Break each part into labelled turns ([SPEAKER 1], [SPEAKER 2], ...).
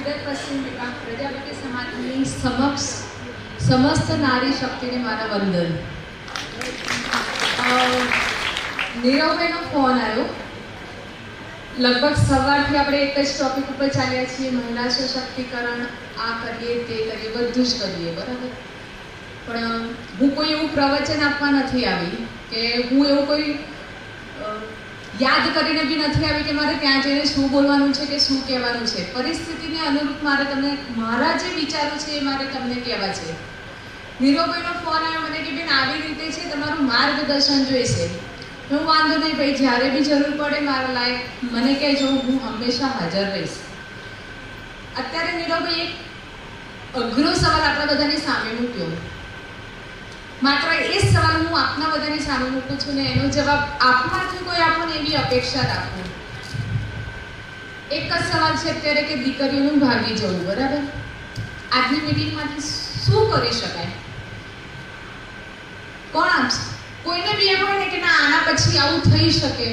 [SPEAKER 1] ઉદય પશ્ચિમ વિભાગ પ્રજાપતિ સમાજની સમક્ષ, સમસ્ત નારી શક્તિને મારા વંદન. નીરવભાઈનો ફોન આવ્યો. લગભગ સવારથી આપણે એક જ ટોપિક ઉપર ચાલ્યા છીએ, મહિલા સશક્તિકરણ, આ કરીએ, તે કરીએ, બધું જ કરીએ, બરાબર? પણ, હું કોઈ એવું પ્રવચન આપવા નથી આવી કે હું એવું કોઈ યાદ કરીને બી નથી આવી કે મારે ત્યાં જઈને શું બોલવાનું છે કે શું કહેવાનું છે. પરિસ્થિતિને અનુરૂપ મારે તમને મારા જે વિચારો છે એ મારે તમને કહેવા છે. નીરવભાઈનો ફોન આવ્યો, મને કે, બેન, આવી રીતે છે તમારું માર્ગદર્શન જોઈશે. હું વાંધો નહીં, ભાઈ, જ્યારે બી જરૂર પડે મારા લાયક, મને કહેજો, હું હંમેશા હાજર રહીશ. અત્યારે નીરવભાઈ એક અઘરો સવાલ આપણા બધાની સામે મૂક્યો. માત્ર એ સવાલ હું આપના બધાની સામે મૂકું છું ને એનો જવાબ આપમાંથી કોઈ આપો ને એવી અપેક્ષા રાખવું એક જ સવાલ છે અત્યારે કે દીકરીઓનું ભાગી જવું બરાબર? આજની મિટિંગમાંથી શું કરી શકાય? કોણ આપશે કોઈને બી એમ હોય ને કે ના, આના પછી આવું થઈ શકે.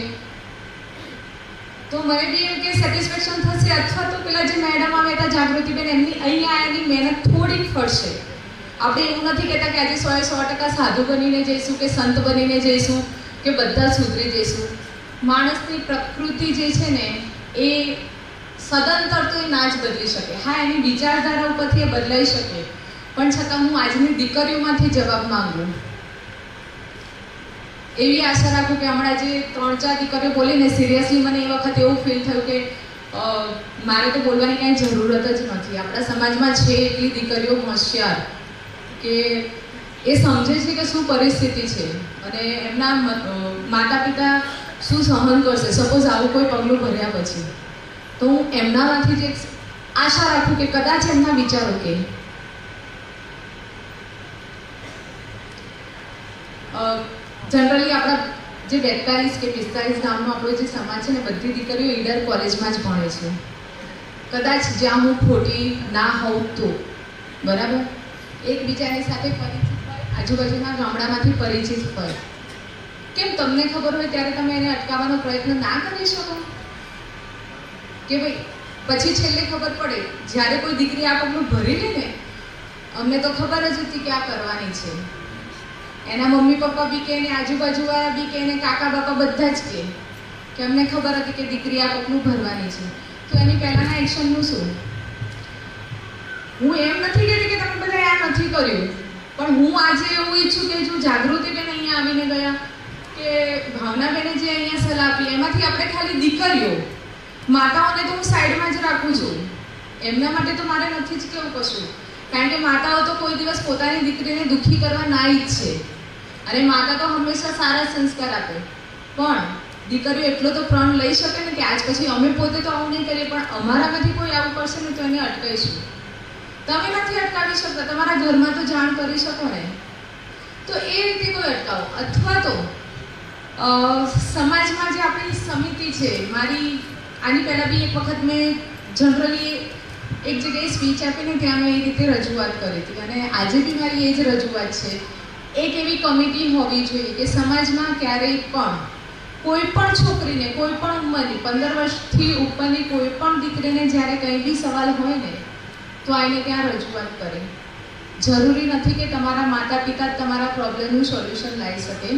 [SPEAKER 1] તો મને બી એમ કે સેટિસ્ફેક્શન થશે અથવા તો પેલા જે મેડમ આવે હતા જાગૃતિબેન એમની અહીંયા આવીની મહેનત થોડીક ફળશે. આપણે એવું નથી કહેતા કે આજે સો સો ટકા સાધુ બનીને જઈશું કે સંત બનીને જઈશું કે બધા સુધરી જઈશું. માણસની પ્રકૃતિ જે છે ને, એ સદંતર તો એ ના જ બદલી શકે. હા, એની વિચારધારા ઉપરથી એ બદલાઈ શકે. પણ છતાં હું આજની દીકરીઓમાંથી જવાબ માંગુ. એવી આશા રાખું કે હમણાં જે ત્રણ ચાર દીકરીઓ બોલીને સિરિયસલી મને એ વખત એવું ફીલ થયું કે મારે તો બોલવાની કાંઈ જરૂરત જ નથી. આપણા સમાજમાં છે એટલી દીકરીઓ હોશિયાર. કે એ સમજે છે કે શું પરિસ્થિતિ છે અને એમના માતા પિતા શું સહન કરશે? સપોઝ આવું કોઈ પગલું ભર્યા પછી, તો હું એમનામાંથી જે આશા રાખું કે કદાચ એમના વિચારો કે. જનરલી આપણા જે બેતાલીસ કે પિસ્તાલીસ ગામનો આપણો જે સમાજ છે ને, બધી દીકરીઓ ઈડર કોલેજમાં જ ભણે છે. કદાચ જ્યાં હું ખોટી ના હોઉં તો, બરાબર? એકબીજાની સાથે પરિચિત હોય, આજુબાજુના ગામડામાંથી પરિચિત હોય. કેમ તમને ખબર હોય ત્યારે તમે એને અટકાવવાનો પ્રયત્ન ના કરી શકો? કે ભાઈ, પછી છેલ્લે ખબર પડે, જ્યારે કોઈ દીકરી આ પગલું ભરી લે ને, અમને તો ખબર જ હતી કે આ કરવાની છે. એના મમ્મી પપ્પા બી કે એને આજુબાજુવાળા બી કે એને કાકા બાપા બધા જ કે કે અમને ખબર હતી કે દીકરી આ પગલું ભરવાની છે. તો એની પહેલાંના એક્શનનું શું? હું એમ નથી કહેતી કે તમે બધા નથી કર્યું. પણ હું આજે એવું ઈચ્છું કે જો જાગૃતિબેન અહીંયા આવીને ગયા, કે ભાવનાબેને જે અહીંયા સલાહ આપી, એમાંથી આપણે ખાલી દીકરીઓ. માતાઓને તો હું સાઈડમાં જ રાખું છું. એમના માટે તો મારે નથી જ કેવું કશું. કારણ કે માતાઓ તો કોઈ દિવસ પોતાની દીકરીને દુઃખી કરવા ના ઈચ્છે. અને માતા તો હંમેશા સારા સંસ્કાર આપે. પણ દીકરીઓ એટલો તો પ્રણ લઈ શકે ને કે આજ પછી અમે પોતે તો આવું નહીં કરીએ, પણ અમારામાંથી કોઈ આવું કરશે ને તો એને અટકાઈશું. તમે નથી અટકાવી શકતા, તમારા ઘરમાં તો જાણ કરી શકો ને. તો એ રીતે કોઈ અટકાવો. અથવા તો સમાજમાં જે આપણી સમિતિ છે, મારી, આની પહેલાં બી એક વખત મેં જનરલી એક જગ્યાએ સ્પીચ આપીને ત્યાં મેં એ રીતે રજૂઆત કરી હતી. અને આજે બી મારી એ જ રજૂઆત છે. એક એવી કમિટી હોવી જોઈએ કે સમાજમાં ક્યારેય પણ કોઈ પણ છોકરીને, કોઈ પણ ઉંમરની, પંદર વર્ષથી ઉપરની કોઈ પણ દીકરીને જ્યારે કંઈ બી સવાલ હોય ને તો આવીને ત્યાં રજૂઆત કરે. જરૂરી નથી કે તમારા માતા પિતા તમારા પ્રોબ્લેમનું સોલ્યુશન લાવી શકે,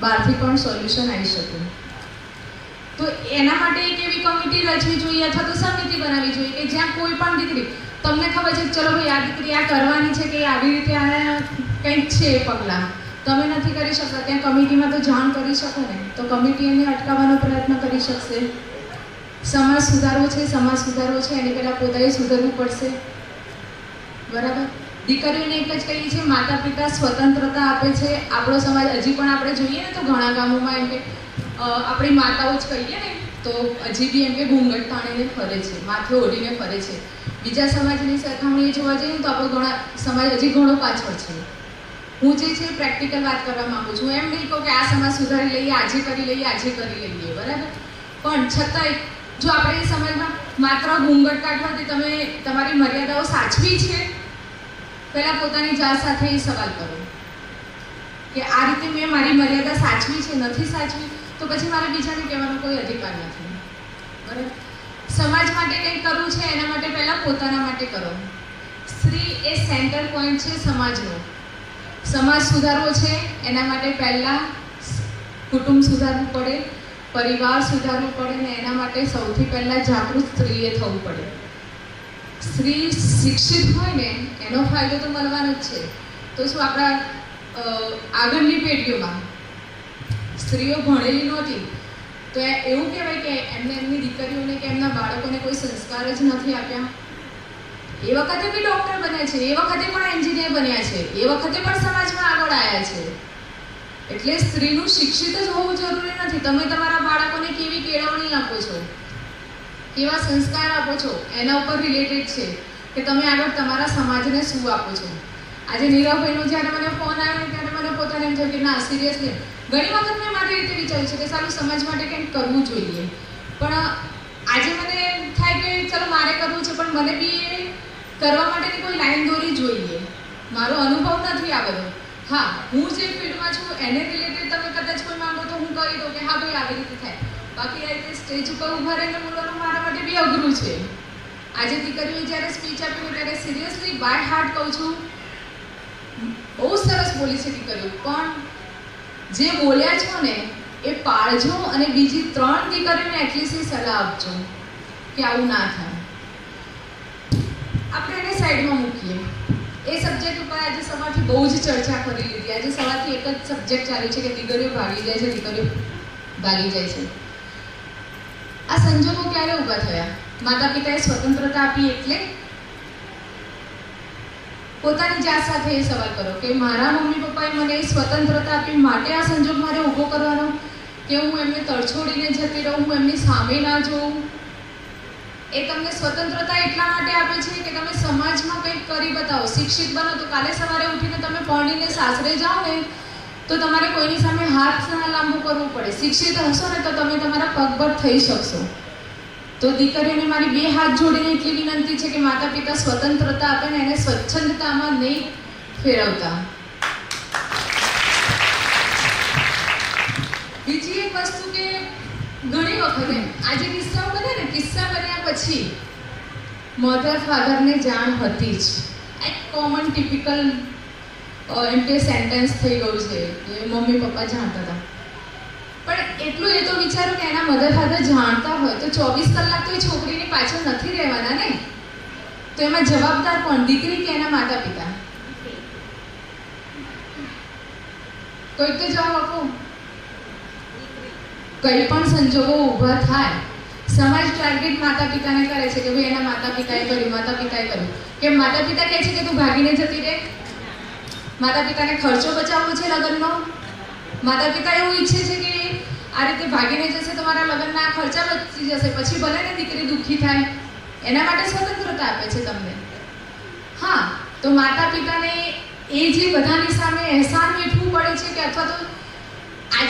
[SPEAKER 1] બહારથી પણ સોલ્યુશન આવી શકે. તો એના માટે એક એવી કમિટી રચવી જોઈએ અથવા તો સમિતિ બનાવવી જોઈએ કે જ્યાં કોઈ પણ દીકરી, તમને ખબર છે ચલો ભાઈ આ દીકરી આ કરવાની છે કે આવી રીતે આ કંઈક છે પગલાં. તમે નથી કરી શકતા. ત્યાં કમિટીમાં તો જાણ કરી શકો ને. તો કમિટી એને અટકાવવાનો પ્રયત્ન કરી શકશે. સમાજ સુધારવો છે, સમાજ સુધારવો છે, એની પહેલાં પોતાએ સુધરવું પડશે. બરાબર? દીકરીઓને એક જ કહીએ છીએ માતા પિતા સ્વતંત્રતા આપે છે. આપણો સમાજ, હજી પણ આપણે જોઈએ ને તો ઘણા ગામોમાં એમ કે આપણી માતાઓ જ કહીએ ને, તો હજી બી એમ કે ઘૂંઘટ તાણીને ફરે છે, માથે ઓઢીને ફરે છે. બીજા સમાજની સરખામણીએ જોવા જઈએ ને તો આપણો ઘણા, સમાજ હજી ઘણો પાછળ છે. હું જે છે પ્રેક્ટિકલ વાત કરવા માગું છું. એમ નહીં કહું કે આ સમાજ સુધારી લઈએ, આજે કરી લઈએ, આજે કરી લઈએ, બરાબર? પણ છતાંય જો આપણે સમાજમાં માત્ર ઘૂંઘટ કાઢવાથી તમે તમારી મર્યાદાઓ સાચવી છે? પહેલાં પોતાની જાત સાથે એ સવાલ કરો કે આ રીતે મેં મારી મર્યાદા સાચવી છે, નથી સાચવી? તો પછી મારે બીજાને કહેવાનો કોઈ અધિકાર નથી. બરાબર? સમાજ માટે કંઈક કરવું છે, એના માટે પહેલાં પોતાના માટે કરો. સ્ત્રી એ સેન્ટર પોઈન્ટ છે સમાજનો. સમાજ સુધારવો છે, એના માટે પહેલાં કુટુંબ સુધારવું પડે. પરિવાર સુધારવો પડે ને એના માટે સૌથી પહેલાં જાગૃત સ્ત્રીએ થવું પડે. સ્ત્રી શિક્ષિત હોય ને, એનો ફાયદો તો મળવાનો જ છે. તો શું આપણા આગળની પેઢીઓમાં? સ્ત્રીઓ ભણેલી નહોતી. તો એવું કહેવાય કે એમને એમની દીકરીઓને કે એમના બાળકોને કોઈ સંસ્કાર જ નથી આપ્યા. એ વખતે બી ડૉક્ટર બન્યા છે, એ વખતે પણ એન્જિનિયર બન્યા છે, એ વખતે પણ સમાજમાં આગળ આવ્યા છે. એટલે સ્ત્રીનું શિક્ષિત જ હોવું જરૂરી નથી. તમે તમારા બાળકોને કેવી કેળવણી આપો છો? કેવા સંસ્કાર આપો છો? એના ઉપર રિલેટેડ છે કે તમે આગળ તમારા સમાજને શું આપો છો? આજે નીરવભાઈનો જ્યારે મને ફોન આવ્યો ત્યારે મને પોતાને એમ થયું કે ના સિરિયસલી ઘણી વખત મેં મારી રીતે વિચાર્યું છે કે સારું, સમાજ માટે કંઈક કરવું જોઈએ. પણ આજે મને થાય કે ચલો, મારે કરવું છે, પણ મને બી કરવા માટેની કોઈ લાઈન દોરી જોઈએ. મારો અનુભવ નથી આ હા, હું જે ફિલ્ડમાં છું, એને રિલેટેડ તમે કદાચ કોઈ માંગો તો હું કહી દઉં કે હા ભાઈ, આવી રીતે થાય. બાકી આ રીતે સ્ટેજ ઉપર ઊભા રહીને બોલવાનું મારા માટે બી અઘરું છે. આજે દીકરીઓએ જ્યારે સ્પીચ આપી હોય ત્યારે સિરિયસલી બાય હાર્ટ કહું છું, બહુ સરસ બોલી છે દીકરીઓ, પણ જે બોલ્યા છો ને, એ પાળજો અને બીજી ત્રણ દીકરીઓને એટલીસ્ટ સલાહ આપજો કે આવું ના થાય. આપણે એને સાઈડમાં મૂકીએ. એ સબ્જેક્ટ ઉપર આજે સવારથી બહુ જ ચર્ચા કરી લીધી. આજે સવારથી એક જ સબ્જેક્ટ ચાલુ છે કે દીકરીઓ ભાગી જાય છે દીકરીઓ ભાગી જાય છે. આ સંજોગો ક્યારે ઊભા થયા? માતા પિતાએ સ્વતંત્રતા આપી એટલે? પોતાની જાત સાથે એ સવાલ કરો કે મારા મમ્મી પપ્પાએ મને એ સ્વતંત્રતા આપી માટે આ સંજોગ મારે ઊભો કરવાનો? કે હું એમને તડછોડીને જતી રહું, હું એમની સામે ના જોઉં? એ તમને સ્વતંત્રતા એટલા માટે આપે છે કે તમે સમાજમાં કંઈક કરી બતાવો. શિક્ષિત બનો તો કાલે સવારે ઉઠીને તમે પરણીને સાસરે જાઓ ને, તો તમારે કોઈની સામે હાથ ના લાંબુ કરવો પડે. શિક્ષિત હશો ને તો તમે તમારા પગભર થઈ શકશો. તો દીકરીઓને મારી બે હાથ જોડીને એટલી વિનંતી છે કે માતા પિતા સ્વતંત્રતા આપે ને એને સ્વચ્છંદતામાં નહીં ફેરવતા. બીજી એક વસ્તુ કે ઘણી વખતે આજે પછી મધર ફાધરને જાણ હતી જ. એક કોમન ટિપિકલ એમ કે સેન્ટેન્સ થઈ ગયું છે કે મમ્મી પપ્પા જાણતા હતા. પણ એટલું એ તો વિચારો કે એના મધર ફાધર જાણતા હોય તો ચોવીસ કલાક તો એ છોકરીની પાછળ નથી રહેવાના ને? તો એમાં જવાબદાર કોણ? દીકરી કે એના માતા પિતા કોઈક તો જવાબ આપો. કંઈ પણ સંજોગો ઊભા થાય. સમાજ ટાર્ગેટ માતા પિતાને કરે છે કે ભાઈ એના માતા પિતાએ કર્યું માતા પિતાએ કર્યું. કે માતા પિતા કહે છે કે તું ભાગીને જતી રહે? માતા પિતાને ખર્ચો બચાવવો છે લગ્નનો? માતા પિતા એવું ઈચ્છે છે કે આ રીતે ભાગીને જશે તો મારા લગ્નના ખર્ચા બચી જશે, પછી ભલે ને દીકરી દુઃખી થાય. એના માટે સ્વતંત્રતા આપે છે તમને. હા, તો માતા પિતાને એ જે બધાની સામે અહેસાન વેઠવું પડે છે કે અથવા તો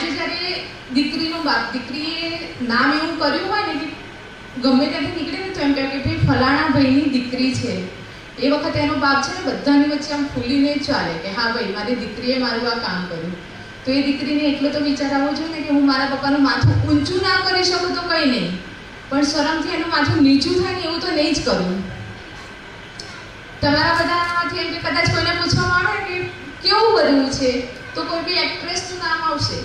[SPEAKER 1] આજે જ્યારે દીકરીનું બાપ દીકરીએ નામ એવું કર્યું હોય ને કે ગમે ત્યાંથી નીકળે ને તો એમ કહે કે ભાઈ, ફલાણા ભાઈની દીકરી છે. એ વખતે એનો બાપ છે ને બધાની વચ્ચે આમ ખુલીને ચાલે કે, હા ભાઈ, મારી દીકરીએ મારું આ કામ કર્યું. તો એ દીકરીને એટલો તો વિચાર આવવો જોઈએ ને કે હું મારા પપ્પાનું માથું ઊંચું ના કરી શકું તો કંઈ નહીં. પણ શરમથી એનું માથું નીચું થાય ને એવું તો નહીં જ કરું. તમારા બધામાંથી એમ કે કદાચ કોઈને પૂછવામાં આવે કે કેવું બન્યું છે? તો કોઈ બી એક્ટ્રેસનું નામ આવશે.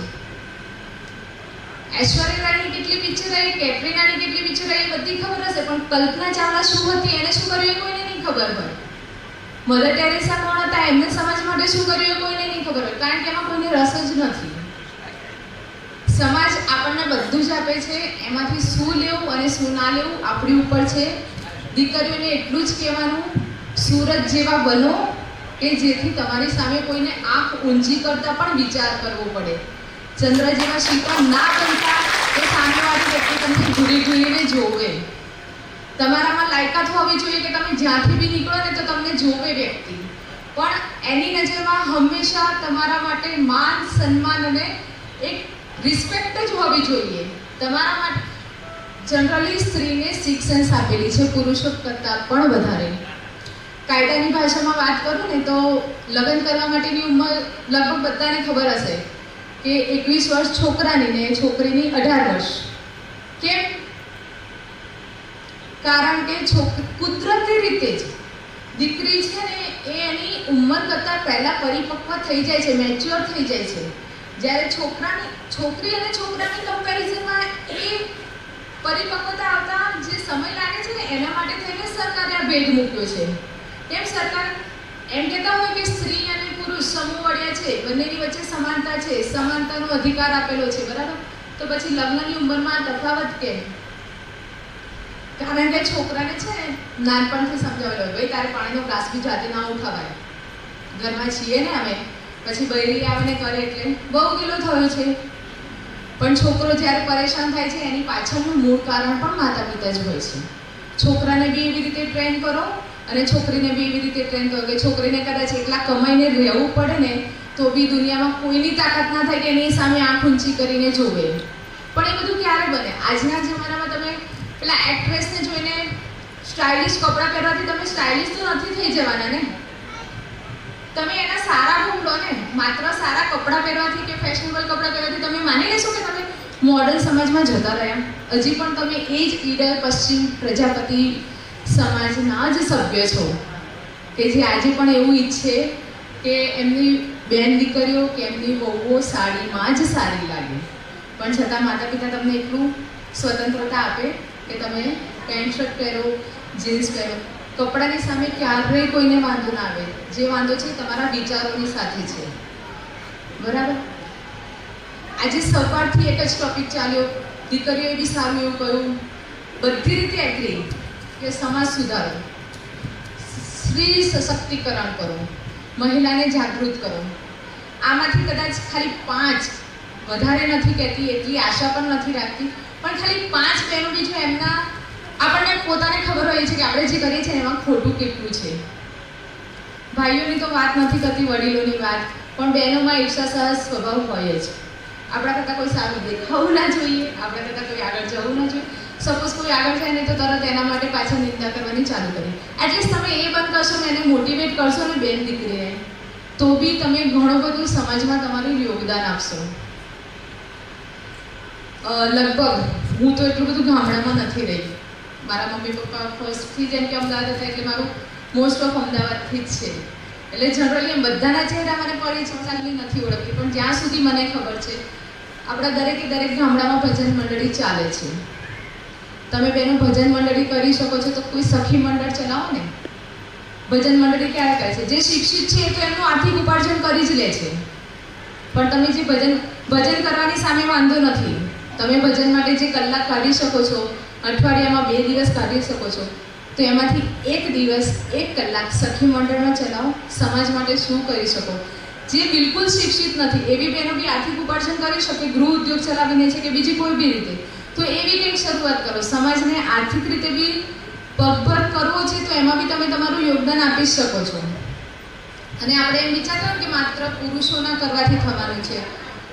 [SPEAKER 1] ઐશ્વર્યા રાયની કેટલી પિક્ચર આવી, કેટરીનાની કેટલી પિક્ચર આવી બધી ખબર હશે, પણ કલ્પના ચાવલા શું હતી, એને શું કર્યું એ કોઈને નહીં ખબર હોય. મધર ટેરેસા કોણ હતા, એમને સમાજ માટે શું કર્યું એ કોઈને નહીં ખબર હોય, કારણ કે એમાં કોઈને રસ જ નથી. સમાજ આપણને બધું જ આપે છે, એમાંથી શું લેવું અને શું ના લેવું આપણી ઉપર છે. દીકરીઓને એટલું જ કહેવાનું, સુરત જેવા બનો કે જેથી તમારી સામે કોઈને આંખ ઊંચી કરતાં પણ વિચાર કરવો પડે. ચંદ્ર જેવા શિલ્પા ના બનતા એ સામેવાળી વ્યક્તિ તમને ઘૂરી ઘૂરીને જોવે. તમારામાં લાયકાત હોવી જોઈએ કે તમે જ્યાંથી બી નીકળો ને તો તમને જોવે વ્યક્તિ. પણ એની નજરમાં હંમેશા તમારા માટે માન, સન્માન અને એક રિસ્પેક્ટ જ હોવી જોઈએ. તમારા માટે જનરલી સ્ત્રીને સિક્સ આપેલી છે, પુરુષો કરતાં પણ વધારે. કાયદાની ભાષામાં વાત કરું ને તો લગ્ન કરવા માટેની ઉંમર લગભગ બધાને ખબર હશે. કે એકવીસ વર્ષ છોકરાની ને છોકરીની અઢાર વર્ષ. કેમ? કારણ કે કુદરતી રીતે જ દીકરી છે ને એ એની ઉંમર કરતાં પહેલાં પરિપક્વ થઈ જાય છે મેચ્યોર થઈ જાય છે. જ્યારે છોકરાની, છોકરી અને છોકરાની કમ્પેરિઝનમાં એ પરિપક્વતા આવતા જે સમય લાગે છે ને, એના માટે થઈને સરકારે આ ભેદ મૂક્યો છે. કેમ સરકાર એમ કહેતા હોય કે સ્ત્રી સમૂહ વળ્યા છે, બંનેની વચ્ચે સમાનતા છે, સમાનતાનો અધિકાર આપેલો છે, બરાબર? તો પછી લગ્નની ઉંમરમાં તફાવત કેમ? કારણ કે છોકરાને છે નાનપણથી સમજાવેલો હોય, ભાઈ તારે પાણીનો ગ્લાસ બી જાતે ના ઉઠાવાય. ઘરમાં છીએ ને અમે, પછી બૈરી આવીને કરે એટલે બહુ ગીલો થયો છે. પણ છોકરો જ્યારે પરેશાન થાય છે, એની પાછળનું મૂળ કારણ પણ માતા પિતા જ હોય છે. છોકરાને બી એવી રીતે ટ્રેન કરો અને છોકરીને બી એવી રીતે ટ્રેન કર્યો કે છોકરીને કદાચ એટલા કમાઈને રહેવું પડે ને, તો બી દુનિયામાં કોઈની તાકાત ના થાય કે એની સામે આંખ ઊંચી કરીને જોવે. પણ એ બધું ક્યારે બને? આજના જમાનામાં તમે પેલા એક્ટ્રેસને જોઈને સ્ટાઇલિશ કપડાં પહેરવાથી તમે સ્ટાઇલિશ તો નથી થઈ જવાના ને? તમે એના સારા ગુણ લો ને, માત્ર સારા કપડાં પહેરવાથી કે ફેશનેબલ કપડાં પહેરવાથી તમે માની લેશો કે તમે મોડલ સમાજમાં જતા રહ્યા? હજી પણ તમે એ જ ઈડર પશ્ચિમ પ્રજાપતિ સમાજના જ સભ્ય છો. કે જે આજે પણ એવું ઈચ્છે કે એમની બેન દીકરીઓ કે એમની વહુઓ સાડીમાં જ સારી લાગે. પણ છતાં માતા પિતા તમને એટલું સ્વતંત્રતા આપે કે તમે પેન્ટ શર્ટ પહેરો, જીન્સ પહેરો. કપડાની સામે ક્યારેય કોઈને વાંધો ના આવે. જે વાંધો છે તમારા વિચારોની સાથે છે. બરાબર? આજે સવારથી એક જ ટોપિક ચાલ્યો. દીકરીઓએ બી સારું એવું કહ્યું બધી રીતે એગ્રી કે સમાજ સુધારો. સ્ત્રી સશક્તિકરણ કરો, મહિલાને જાગૃત કરો. આમાંથી કદાચ ખાલી પાંચ વધારે નથી કહેતી, એટલી આશા પણ નથી રાખતી, પણ ખાલી પાંચ બહેનોની જો એમના આપણને પોતાને ખબર હોય છે કે આપણે જે કરીએ છીએ એમાં ખોટું કેટલું છે. ભાઈઓની તો વાત નથી કરતી, વડીલોની વાત, પણ બહેનોમાં ઈર્ષાસહજ સ્વભાવ હોય જ. આપણા કરતાં કોઈ સારું દેખાવું ના જોઈએ, આપણા કરતાં કોઈ આગળ જવું ના જોઈએ. સપોઝ કોઈ આગળ થાય ને તો તરત એના માટે પાછા નિંદા કરવાની ચાલુ કરી. એટલીસ્ટ તમે એ બંધ કરશો ને એને મોટિવેટ કરશો ને બેન દીકરીને તો બી તમે ઘણું બધું સમાજમાં તમારું યોગદાન આપશો. લગભગ હું તો એટલું બધું ગામડામાં નથી રહી. મારા મમ્મી પપ્પા ફર્સ્ટથી જેમ કે અમદાવાદ હતા એટલે મારું મોસ્ટ ઓફ અમદાવાદથી જ છે. એટલે જનરલી એમ બધાના ચહેરા મને પડી ચોસાલી નથી ઓળખતી, પણ જ્યાં સુધી મને ખબર છે, આપણા દરેકે દરેક ગામડામાં ભજન મંડળી ચાલે છે. તમે બેનો ભજન મંડળી કરી શકો છો, તો કોઈ સખી મંડળ ચલાવો ને? ભજન મંડળી ક્યારે કરે છે? જે શિક્ષિત છે તો એમનું આર્થિક ઉપાર્જન કરી જ લે છે. પણ તમે જે ભજન ભજન કરવાની સામે વાંધો નથી. તમે ભજન માટે જે કલાક કાઢી શકો છો, અઠવાડિયામાં બે દિવસ કાઢી શકો છો, તો એમાંથી એક દિવસ, એક કલાક સખી મંડળમાં ચલાવો, સમાજ માટે શું કરી શકો? જે બિલકુલ શિક્ષિત નથી, એવી બહેનો બી આર્થિક ઉપાર્જન કરી શકે, ગૃહ ઉદ્યોગ ચલાવીને છે કે બીજી કોઈ બી રીતે. તો એવી કંઈક શરૂઆત કરો. સમાજને આર્થિક રીતે બી પગભર કરવો છે તો એમાં બી તમે તમારું યોગદાન આપી શકો છો. અને આપણે એમ વિચારતા કે માત્ર પુરુષોના કરવાથી થવાનું છે,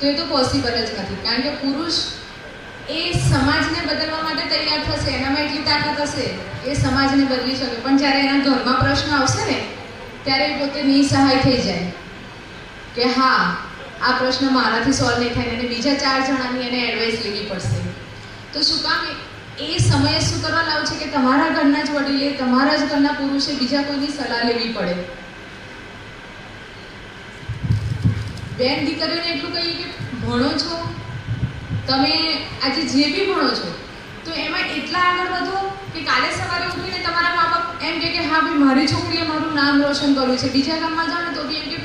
[SPEAKER 1] તો એ તો પોસિબલ જ નથી. કારણ કે પુરુષ એ સમાજને બદલવા માટે તૈયાર થશે, એનામાં એટલી તાકાત હશે, એ સમાજને બદલી શકે. પણ જ્યારે એના ઘરમાં પ્રશ્ન આવશે ને, ત્યારે એ પોતે નિસહાય થઈ જાય કે હા, આ પ્રશ્ન મારાથી સોલ્વ નહીં થાય અને બીજા ચાર જણાની એને એડવાઇસ લેવી પડશે. તો શું કામ એ- સમયે શું કરવા લાવ છે કે તમારા ઘરના જ વડીલે તમારા જ ઘરના પુરુષે બીજા કોઈની સલાહ લેવી પડે? બેન દીકરીઓને એટલું કહીએ કે ભણો છો. તમે આજે જે બી ભણો છો, તો એમાં એટલા આગળ વધો કે કાલે સવારે ઉઠીને તમારા મા બાપ એમ કે, હા ભાઈ, મારી છોકરીએ મારું નામ રોશન કર્યું છે. બીજા ગામમાં જાઓ ને તો બી એમ કે,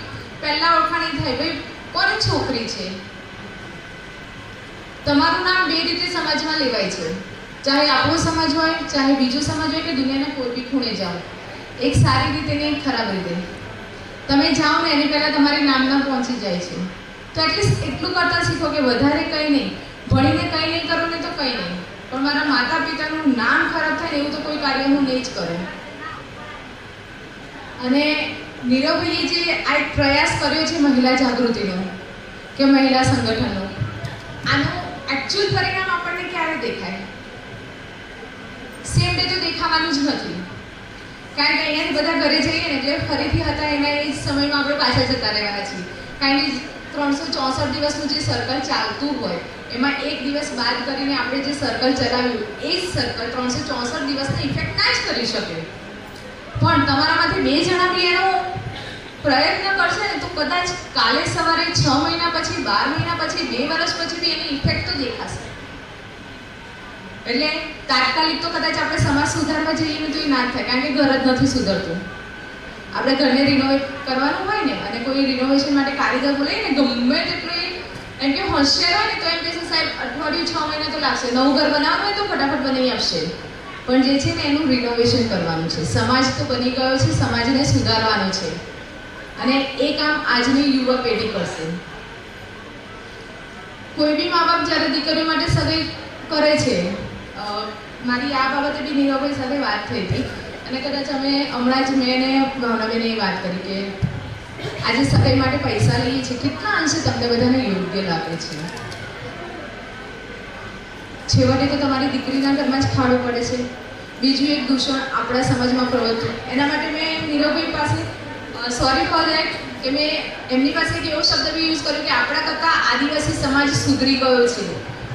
[SPEAKER 1] પહેલાં ઓળખાણી થાય. ભાઈ, કોની છોકરી છે? તમારું નામ બે રીતે સમાજમાં લેવાય છે. ચાહે આપણો સમાજ હોય, ચાહે બીજો સમાજ હોય કે દુનિયાના કોઈ બી ખૂણે જાઓ. એક સારી રીતે ને એક ખરાબ રીતે. તમે જાઓ ને એની પહેલાં તમારી નામના પહોંચી જાય છે. તો એટલીસ્ટ એટલું કરતાં શીખો કે વધારે કંઈ નહીં. ભણીને કંઈ નહીં કરો ને તો કંઈ નહીં. પણ મારા માતા પિતાનું નામ ખરાબ થાય ને એવું તો કોઈ કાર્ય હું નહીં જ કરું. અને નીરવભાઈએ જે આ એક પ્રયાસ કર્યો છે મહિલા જાગૃતિનો, કે મહિલા સંગઠનનો. આનું એકચ્યુઅલ પરિણામ આપણને ક્યારે દેખાય? સેમ ડે તો દેખાવાનું જ નથી. કારણ કે અહીંયાથી બધા ઘરે જઈએ ને એટલે ફરીથી હતા એના એ સમયમાં આપણે પાછા જતા રહેવાના છીએ. કારણ કે ત્રણસો ચોસઠ દિવસનું જે સર્કલ ચાલતું હોય, એમાં એક દિવસ બાદ કરીને આપણે જે સર્કલ ચલાવ્યું, એ જ સર્કલ ત્રણસો ચોસઠ દિવસને ઇફેક્ટ ના જ કરી શકે. પણ તમારામાંથી બે જણા બી એનો પ્રયત્ન કરશે ને તો કદાચ કાલે સવારે છ મહિના પછી, બાર મહિના પછી, બે વર્ષ પછી બી એની ઇફેક્ટ તો દેખાશે. એટલે તાત્કાલિક તો કદાચ આપણે સમાજ સુધારવા જઈએ ને તો એ ના થાય, કારણ કે ઘર જ નથી સુધરતું. આપણે ઘરને રિનોવેટ કરવાનું હોય ને, અને કોઈ રિનોવેશન માટે કારીગર બોલાવીને ગમે તેટલું એમ કે હોશિયાર હોય ને, તો એમ કહેશે સાહેબ, અઠવાડિયું છ મહિના તો લાગશે, નવું ઘર બનાવવાનું હોય તો ફટાફટ બનાવી આપશે. પણ જે છે ને, એનું રિનોવેશન કરવાનું છે. સમાજ તો બની ગયો છે, સમાજને સુધારવાનો છે. અને એ કામ આજની યુવા પેઢી કરશે. કોઈ બી મા બાપ જ્યારે દીકરીઓ માટે સગાઈ કરે છે મારી આ બાબતે બી નીરવભાઈ સાથે વાત થઈ હતી. અને કદાચ અમે હમણાં જ મેં ને ભાવનાબેને એ વાત કરી કે આજે સગાઈ માટે પૈસા લઈએ છીએ. કેટલા અંશે તમને બધાને યોગ્ય લાગે છે? છેવટે તો તમારી દીકરીના ઘરમાં જ ખાડો પડે છે. બીજું એક દૂષણ આપણા સમાજમાં પ્રવર્ત્યું એના માટે મેં નીરવભાઈ પાસે સોરી ફોર દેટ કે મેં એમની પાસે એક એવો શબ્દ બી યુઝ કર્યો કે આપણા કરતાં આદિવાસી સમાજ સુધરી ગયો છે.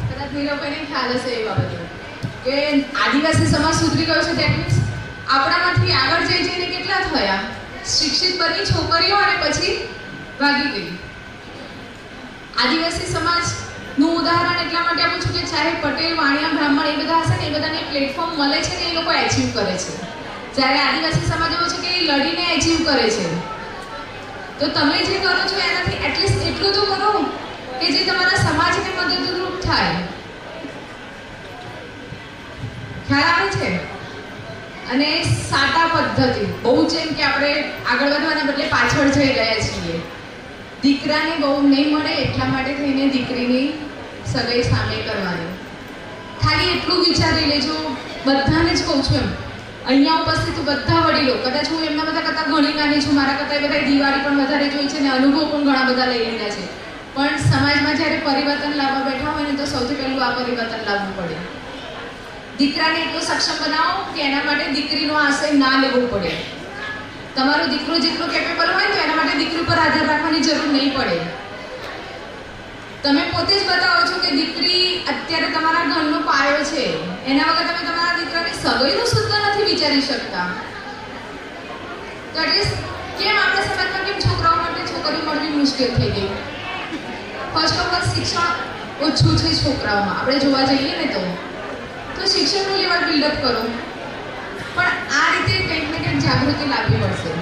[SPEAKER 1] કદાચ નીરવભાઈને ખ્યાલ હશે એ બાબતે. કે આદિવાસી સમાજ સુધરી ગયો છે દેટ મીન્સ આપણામાંથી આગળ જઈ જઈને કેટલા થયા? શિક્ષિત બની છોકરીઓ અને પછી ભાગી ગઈ. આદિવાસી સમાજનું ઉદાહરણ એટલા માટે આપું છું કે ચાહે પટેલ, વાણિયા, બ્રાહ્મણ એ બધા હશે ને, એ બધાને પ્લેટફોર્મ મળે છે ને એ લોકો એચીવ કરે છે. જ્યારે આદિવાસી સમાજ એવો છે કે એ લડીને એચીવ કરે છે. તો તમે જે કરો છો એનાથી એટલીસ્ટ એટલું તો કરો કે જે તમારા સમાજને મદદરૂપ થાય. ખ્યાલ આવે છે? અને સાટા પદ્ધતિ, બહુ જેમ કે આપણે આગળ વધવાના બદલે પાછળ જઈ રહ્યા છીએ. દીકરાને બહુ નહીં મળે એટલા માટે થઈને દીકરીની સગાઈ સામે કરવાની. ખાલી એટલું વિચારી લેજો, બધાને જ કહું છું એમ. અહીંયા ઉપસ્થિત બધા વડીલો, કદાચ હું એમના બધા કરતાં ઘણી નાની છું, મારા કરતાં બધા દિવાળી પણ વધારે જોઈ છે ને અનુભવ પણ ઘણા બધા લઈ લીધા છે. પણ સમાજમાં જ્યારે પરિવર્તન લાવવા બેઠા હોય ને તો સૌથી પહેલું આ પરિવર્તન લાવવું પડે. દીકરાને એટલો સક્ષમ બનાવો કે એના માટે દીકરીનો આશય ના લેવો પડે. તમારો દીકરો જેટલો કેપેબલ હોય તો એના માટે દીકરી પર આધાર રાખવાની જરૂર નહીં પડે. તમે પોતે જ બતાવો છો કે દીકરી અત્યારે તમારા ઘરનો પાયો છે. એના વગર તમે તમારા દીકરાની સગાઈનું શુદ્ધ નથી વિચારી શકતા. કેમ આપણા સમાજમાં કેમ છોકરાઓ માટે છોકરીઓ મળવી મુશ્કેલ થઈ ગઈ? ફર્સ્ટ ઓફ ઓલ શિક્ષણ ઓછું છે છોકરાઓમાં. આપણે જોવા જઈએ ને તો. તો શિક્ષણનું લેવલ બિલ્ડઅપ કરો. પણ આ રીતે કંઈક ને કંઈક જાગૃતિ લાવવી પડશે.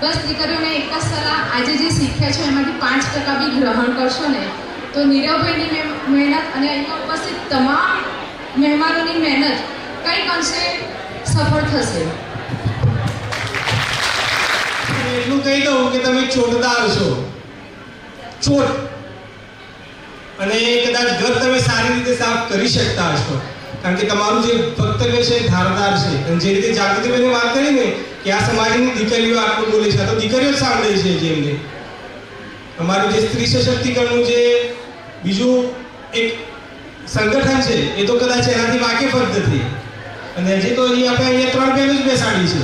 [SPEAKER 1] બસ દીકરીઓને એક જ સલાહ, આજે જે શીખ્યા છો એમાંથી પાંચ ટકા બી ગ્રહણ કરશો ને, તો નીરવભાઈની મહેનત અને અહીંયા ઉપસ્થિત તમામ મહેમાનોની મહેનત કંઈક અંશે સફળ થશે?
[SPEAKER 2] એટલું કહી દઉં કે તમે ચોટદાર છો. ચોટ. અને કદાચ ઘર તમે સારી રીતે સાફ કરી શકતા હશો. કારણ કે તમારું જે વક્તવ્ય છે ધારદાર છે. અને જે રીતે જાગૃતિબેને વાત કરી ને કે આ સમાજની દીકરીઓ આટલું બોલે છે તો દીકરીઓ જ સાંભળે છે જેમને અમારું જે સ્ત્રી સશક્તિકરણનું જે બીજું એક સંગઠન છે, એ તો કદાચ એનાથી વાકેફ જ નથી. અને હજી તો હજી આપણે અહીંયા ત્રણ બેન જ બેસાડી છે.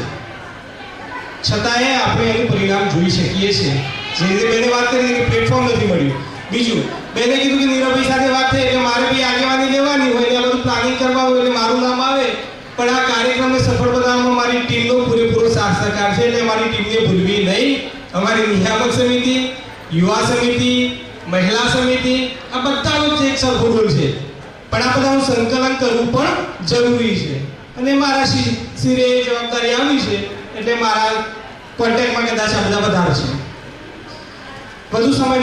[SPEAKER 2] છતાંય આપણે એનું પરિણામ જોઈ શકીએ છીએ. જે રીતે બેને વાત કરી કે પ્લેટફોર્મ નથી મળ્યું. બીજું, બેને કીધું કે નીરવભાઈ સાથે વાત થઈ એટલે મારે બી આગેવાની લેવાની હોય એટલે બધું પ્લાનિંગ કરવા હોય એટલે મારું નામ આવે. પણ આ કાર્યક્રમને સફળ બનાવવામાં મારી ટીમનો પૂરેપૂરો સાથ સહકાર છે એટલે મારી ટીમને ભૂલવી નહીં. અમારી નિયામક સમિતિ, યુવા સમિતિ, મહિલા સમિતિ, આ બધાનું જ એક સરખો રોલ છે. પણ આ બધાનું સંકલન કરવું પણ જરૂરી છે. અને મારા શિરે જવાબદારી આવી છે, એટલે મારા કોન્ટેક્ટમાં કદાચ આ બધા વધારે છે. વધુ સમય